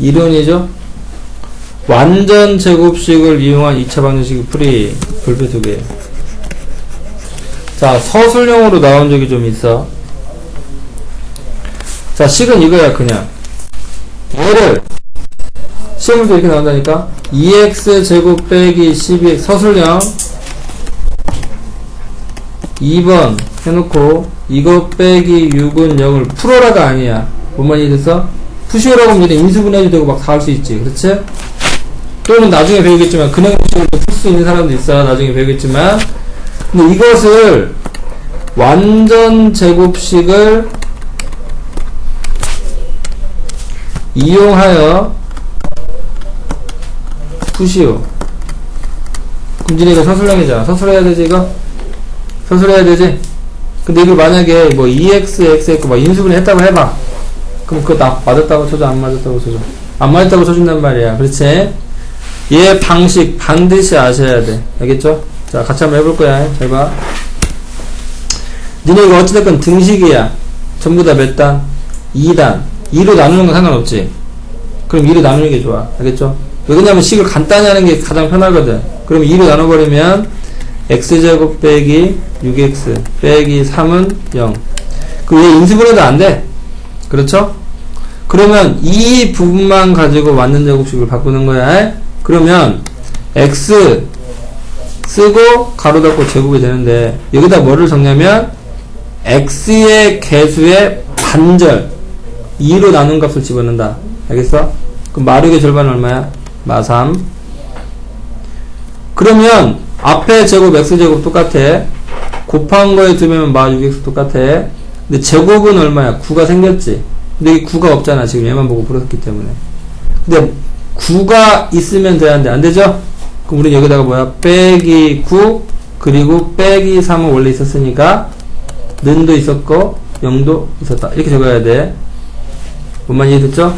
이론이죠? 완전 제곱식을 이용한 2차 방정식의 풀이 불표 두 개. 자, 서술형으로 나온 적이 좀 있어. 자, 식은 이거야, 그냥. 얘를, 시험에서 이렇게 나온다니까? 2x 제곱 빼기 12x 서술형 2번 해놓고 이거 빼기 6은 0을 풀어라가 아니야. 뭔 말이 됐어? 푸시오라고 하면 얘네 인수분해도 되고 막 다 할 수 있지. 그렇지? 또는 나중에 배우겠지만 근형식으로 풀 수 있는 사람도 있어. 나중에 배우겠지만 근데 이것을 완전 제곱식을 이용하여 푸시오. 니네 이거 서술형이잖아. 서술해야 되지 이거? 서술해야 되지? 근데 이걸 만약에 뭐 2x, x 했고 막 인수분해 했다고 해봐. 그럼 그거 나 맞았다고 쳐줘, 안 맞았다고 쳐줘. 안 맞았다고 쳐준단 말이야. 그렇지? 얘 방식 반드시 아셔야 돼. 알겠죠? 자, 같이 한번 해볼 거야. 잘 봐. 니네 이거 어찌됐건 등식이야. 전부 다 몇 단? 2단. 2로 나누는 건 상관없지. 그럼 2로 나누는 게 좋아. 알겠죠? 왜냐면 식을 간단히 하는 게 가장 편하거든. 그럼 2로 나눠버리면 x제곱 빼기 6x 빼기 3은 0. 그얘 인수분해도 안 돼. 그렇죠? 그러면 이 부분만 가지고 완전 제곱식을 바꾸는 거야. 그러면 x 쓰고 가로 닫고 제곱이 되는데 여기다 뭐를 적냐면 x의 개수의 반절 2로 나눈 값을 집어넣는다. 알겠어? 그럼 마륙의 절반은 얼마야? 마3 그러면 앞에 제곱 x제곱 똑같아 곱한 거에 두면 마 6x 똑같아 근데 제곱은 얼마야? 9가 생겼지 근데 이 9가 없잖아 지금 얘만 보고 풀었기 때문에 근데 9가 있으면 돼야하는데 안 되죠? 그럼 우리 여기다가 뭐야? 빼기 9 그리고 빼기 3은 원래 있었으니까 는도 있었고 0도 있었다 이렇게 적어야 돼 뭔만 이해됐죠?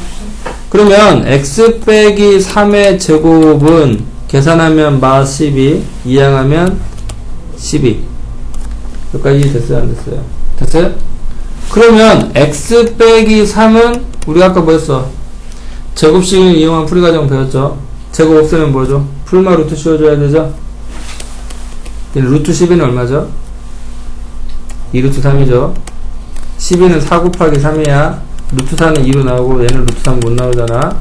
그러면 x 빼기 3의 제곱은 계산하면 마 12, 이항하면 12. 여기까지 됐어요? 안 됐어요? 됐어요? 그러면 x 빼기 3은 우리가 아까 뭐였어? 제곱식을 이용한 풀이 과정 배웠죠? 제곱 없으면 뭐죠? 풀마 루트 씌워줘야 되죠? 이 루트 12는 얼마죠? 2루트 3이죠? 12는 4 곱하기 3이야. 루트 4는 2로 나오고 얘는 루트 3 못 나오잖아.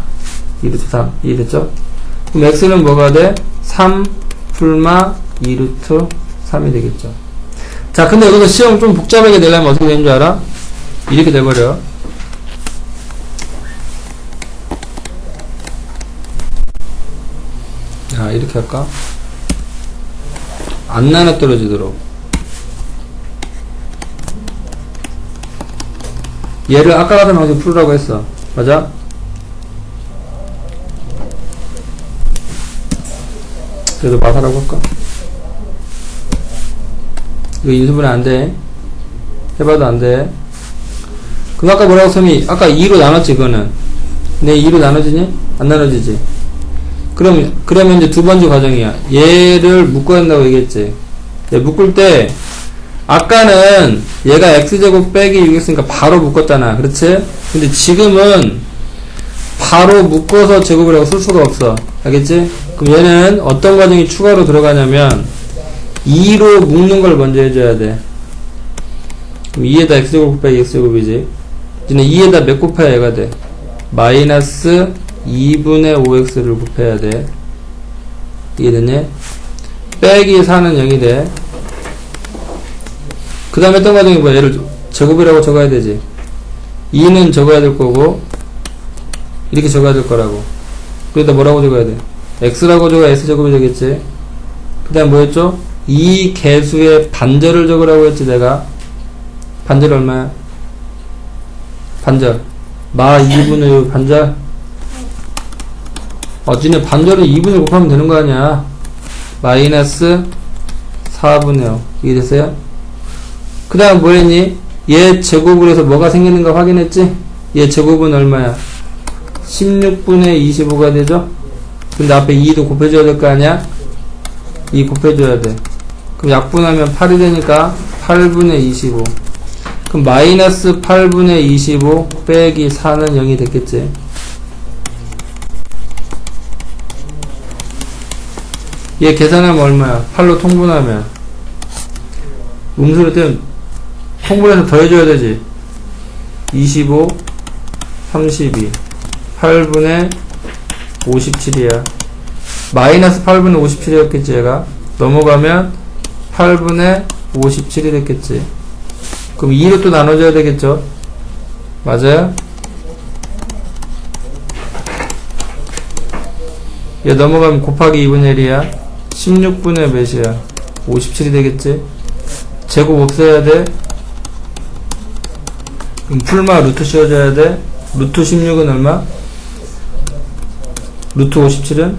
2루트 3. 이해됐죠? 그럼 x는 뭐가 돼? 3 풀마 2루트 3이 되겠죠. 자, 근데 여기서 시험 좀 복잡하게 내려면 어떻게 되는 줄 알아? 이렇게 돼버려. 자, 이렇게 할까? 안 나눠 떨어지도록. 얘를 아까 같은 방식 풀으라고 했어. 맞아? 그래도 마사라고 할까? 이거 인수분해 안 돼. 해봐도 안 돼. 그럼 아까 뭐라고 쌤이, 아까 2로 나눴지, 그거는. 네, 2로 나눠지니? 안 나눠지지? 그럼, 그러면 이제 두 번째 과정이야. 얘를 묶어야 한다고 얘기했지. 얘 묶을 때, 아까는 얘가 x제곱 빼기 6x니까 바로 묶었잖아. 그렇지? 근데 지금은 바로 묶어서 제곱이라고 쓸 수가 없어. 알겠지? 그럼 얘는 어떤 과정이 추가로 들어가냐면 2로 묶는 걸 먼저 해줘야 돼. 그럼 2에다 x제곱 빼기 x제곱이지. 이제 2에다 몇 곱해야 얘가 돼? 마이너스 2분의 5x를 곱해야 돼. 이해됐니? 빼기 4는 0이 돼. 그 다음에 어떤 과정이 뭐야? 얘를 제곱이라고 적어야 되지. 2는 적어야 될 거고, 이렇게 적어야 될 거라고. 그러다 뭐라고 적어야 돼? x라고 적어야 x제곱이 되겠지. 그 다음 뭐였죠? 이 개수의 반절을 적으라고 했지, 내가. 반절 얼마야? 반절. 마 2분의 6 반절. 어, 니네 반절은 2분의 곱하면 되는 거 아니야. 마이너스 4분의 5. 이게 됐어요? 그 다음 뭐 했니? 얘 제곱을 해서 뭐가 생기는가 확인했지? 얘 제곱은 얼마야? 16분의 25가 되죠? 근데 앞에 2도 곱해줘야 될 거 아니야? 2 곱해줘야 돼. 그럼 약분하면 8이 되니까 8분의 25. 그럼 마이너스 8분의 25 빼기 4는 0이 됐겠지. 얘 계산하면 얼마야? 8로 통분하면. 음수를 떼면 통분해서 더해줘야 되지. 25, 32, 8분의 57이야. 마이너스 8분의 57이었겠지, 얘가. 넘어가면 8분의 57이 됐겠지. 그럼 2로 또 나눠줘야 되겠죠? 맞아요? 얘 넘어가면 곱하기 2분의 1이야. 16분의 몇이야? 57이 되겠지? 제곱 없애야 돼. 그럼 풀마 루트 씌워줘야 돼. 루트 16은 얼마? 루트 57은?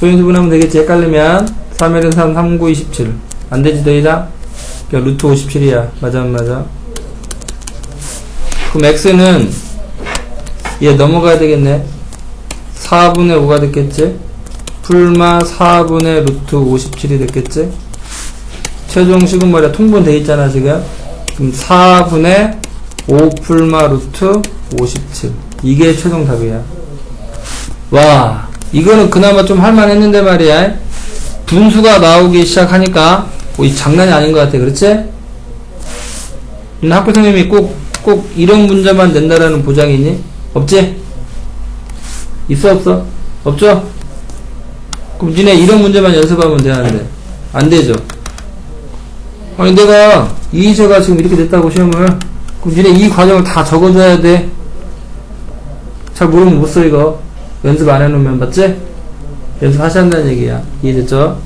소인수분하면 되겠지. 헷갈리면 3일은 3, 3, 9, 27. 안 되지, 더 이상? 그러니까 루트 57이야. 맞아, 안 맞아? 그럼 x는 얘 넘어가야 되겠네. 4분의 5가 됐겠지? 풀마 4분의 루트 57이 됐겠지? 최종 식은 뭐야? 통분돼 있잖아, 지금. 그럼 4분의 5 풀마 루트 57. 이게 최종 답이야. 와, 이거는 그나마 좀 할만했는데 말이야. 분수가 나오기 시작하니까, 뭐, 이 장난이 아닌 것 같아. 그렇지? 학교 선생님이 꼭, 꼭 이런 문제만 낸다라는 보장이 있니? 없지? 있어, 없어? 없죠? 그럼 니네 이런 문제만 연습하면 되는데. 안 되죠? 아니, 내가 이의제가 지금 이렇게 됐다고 시험을. 그럼 니네 이 과정을 다 적어줘야 돼. 잘 모르면 못 써, 이거. 연습 안 해놓으면, 맞지? 연습하셔야 한다는 얘기야. 이해됐죠?